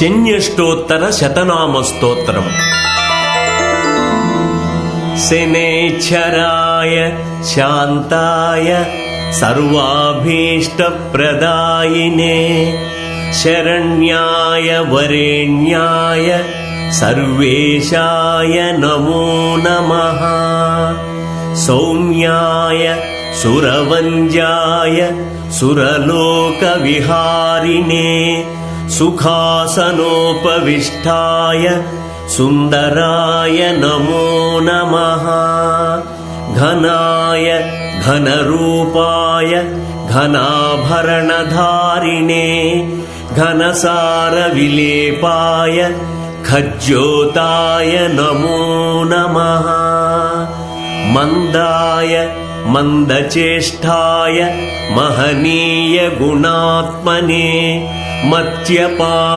శన్యష్టోత్తర శతనామ స్తోత్రం శనేశ్వరాయ శాంతాయ సర్వాభీష్టప్రదాయినే. శరణ్యాయ వరేణ్యాయ సర్వేశాయ నమో నమ. సౌమ్యాయ సురవంజాయ సురలోకవిహారిణే. సుఖాసనోపవిష్టాయ సుందరాయ నమో నమః ఘనాయ ఘనరూపాయ ఘనాభరణధారిణే ఘనసార విలేపాయ ఖజ్యోతాయ నమో నమః మందాయ మందచేష్టాయ మహనీయ మత్స్యపా